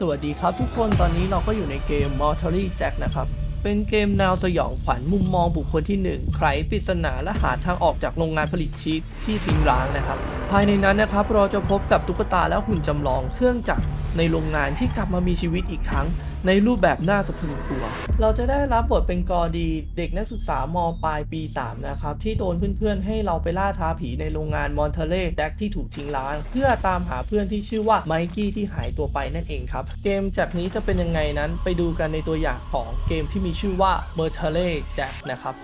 สวัสดีครับทุกคนตอนนี้เราก็อยู่ในเกม m o r t a l y Jack นะครับ เป็นเกมแนวสยองขวัญมุมมองบุคคลที่ 1 ไขปริศนาและหาทางออกจากโรงงานผลิตชีสที่ทิ้งร้างนะครับ ภายในนั้นนะครับเราจะพบกับตุ๊กตาและหุ่นจำลองเครื่องจักรในโรงงานที่กลับมามีชีวิตอีกครั้ง ในรูปแบบน่าสะพรึงกลัว เราจะได้รับบทเป็นกอดีเด็กนักศึกษามปลายปี 3 นะครับ ที่โดนเพื่อนๆ ให้เราไปล่าท้าผีในโรงงานมอนเทเล่แจ็คที่ถูกทิ้งร้าง เพื่อตามหาเพื่อนที่ชื่อว่าไมกี้ที่หายตัวไปนั่นเองครับ เกมจากนี้จะเป็นยังไงนั้นไปดูกันในตัวอย่างของเกมที่มีชื่อว่าเมอร์เทเล่แจ็คนะครับ